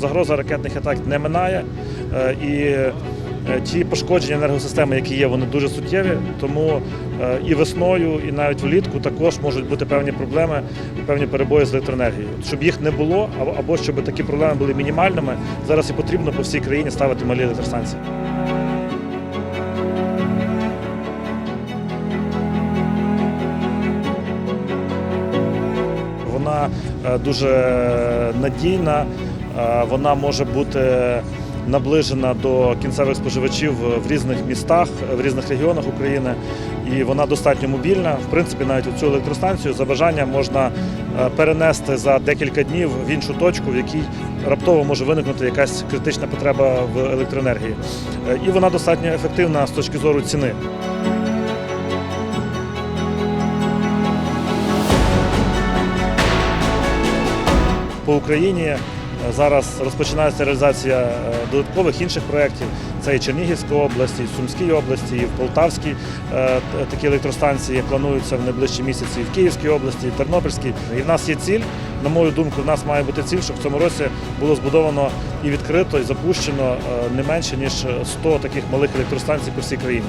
загроза ракетних атак не минає. Е, І е, ті пошкодження енергосистеми, які є, вони дуже суттєві. Тому е, і весною, і навіть влітку також можуть бути певні проблеми, певні перебої з електроенергією. Щоб їх не було, або- щоб такі проблеми були мінімальними, зараз і потрібно по всій країні ставити малі електростанції. Вона дуже надійна, вона може бути наближена до кінцевих споживачів в різних містах, в різних регіонах України, і вона достатньо мобільна. В принципі, навіть цю електростанцію за бажанням можна е, перенести за декілька днів в іншу точку, в якій раптово може виникнути якась критична потреба в електроенергії. Е, І вона достатньо ефективна з точки зору ціни. по Україні. Зараз розпочинається реалізація е, додаткових інших проєктів. Це і Чернігівська область, і Сумській області, і в Полтавській е, такі електростанції плануються в найближчі місяці і в Київській області, і в Тернопільській. І в нас є ціль. На мою думку, в нас має бути ціль, щоб в цьому році було збудовано і відкрито, і запущено е, не менше ніж 100 таких малих електростанцій по всій країні.